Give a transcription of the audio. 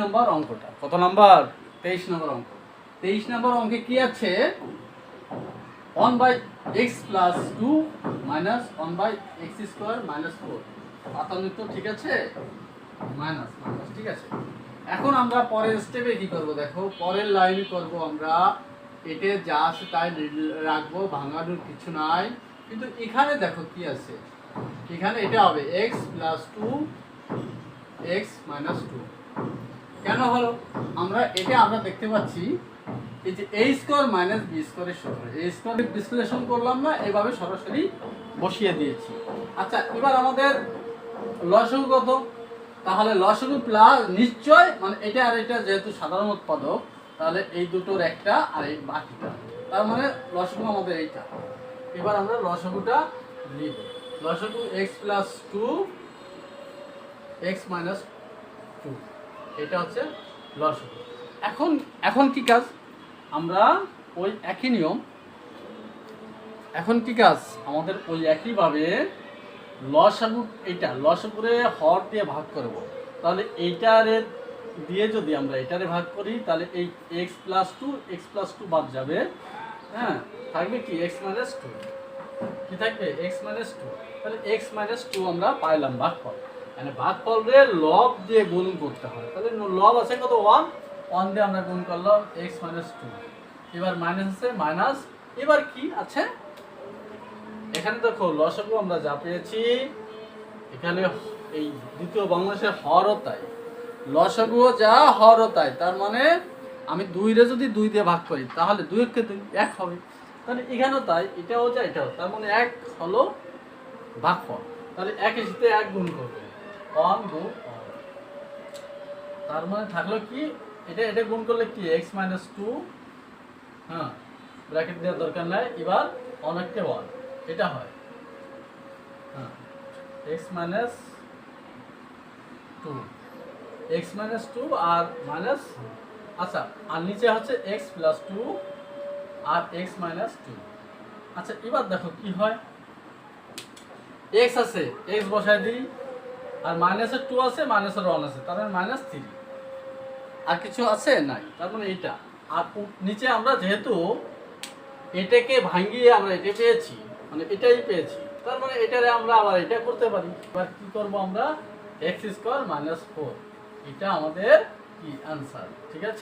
নম্বর অঙ্কটা। কত নাম্বার? তেইশ নম্বর অঙ্ক। তেইশ নম্বর অঙ্কে কি আছে? One by x plus two minus one by x square minus four আতান্বিত ঠিক আছে? মাইনাস মাইনাস ঠিক আছে? এখন আমরা পরের স্টেপে কি করব দেখো? পরের লাইন করব আমরা এটে যা আছে তাই রাখব, ভাঙানোর কিছু নাই। কিন্তু এখানে দেখো কি আছে? এখানে এটা হবে x plus two x minus two কেন হলো? আমরা এটা আমরা দেখতে পাচ্ছি এই যে এ স্কোয়ার মাইনাস বি স্কোয়ারের সূত্র। এ স্কোয়ার বিশ্লেষণ করলাম না, এভাবে সরাসরি বসিয়ে দিয়েছি। আচ্ছা এবার আমাদের লসগু কত? তাহলে লসগু প্লাস নিশ্চয় মানে এটা আর এটা যেহেতু সাধারণ উৎপাদক, তাহলে এই দুটোর একটা আর এই বাকিটা। তার মানে লসগু আমাদের এইটা। এবার আমরা লসগুটা নিব লসগু x plus two x minus two এটা হচ্ছে লসগু এখন এখন কি কাজ? আমরা ওই একই নিয়ম, এখন কি কাজ? আমাদের ওই একইভাবে লসাগু এইটা লসাগুরে হর দিয়ে ভাগ করব। তাহলে এইটারে দিয়ে যদি আমরা এটারে ভাগ করি, তাহলে এই x plus two x plus two বাদ যাবে। হ্যাঁ থাকবে কি? এক্স মাইনাস টু কি থাকবে? এক্স মাইনাস টু তাহলে এক্স মাইনাস টু আমরা পাইলাম ভাগফল। মানে ভাগফলরে লব দিয়ে গুণ করতে হয়। তাহলে লব আছে কত? ওয়ান ওয়ান দিয়ে আমরা গুণ করলাম এক্স মাইনাস টু এবার মাইনাস আছে মাইনাস এবার কি আছে? এখানে দেখো, লসগু আমরা যা পেয়েছি, এখানে এই দ্বিতীয় বাংলাদেশের হরও তাই। লসগুও যা হরও তাই। তার মানে আমি দুইরে যদি দুই দিয়ে ভাগ করি, তাহলে দুই একে দুই, এক হবে। তাহলে এখানেও তাই, এটাও যা, এটাও। তার মানে এক হলো ভাগফল। তাহলে একের সাথে এক গুণ করবে। গুণ ওয়ান তার মানে থাকল কি? এটা এটা গুণ করলে কি? এক্স মাইনাস টু হ্যাঁ ব্র্যাকেট দেওয়ার দরকার নাই। এবার অনেকটা ওয়ান এটা হয়। হ্যাঁ x minus two x minus two আর মাইনাস আচ্ছা আর নিচে হচ্ছে এক্স প্লাস টু আর এক্স মাইনাস টু আচ্ছা এবার দেখো কি হয়? এক্স আছে এক্স বসাই দিই। আর মাইনাসের টু আছে মাইনাসের ওয়ান আছে, তার মানে মাইনাস থ্রি আর কিছু আছে? নাই, তার মানে এটা আর নিচে আমরা যেহেতু এটাকে ভাঙিয়ে আমরা এটা পেয়েছি মানে এটাই পেয়েছি, তার মানে এটারে আমরা আবার এটা করতে পারি। এবার কী করব আমরা? এক্স স্কোয়ার মাইনাস ফোর এটা আমাদের কি আনসার ঠিক আছে?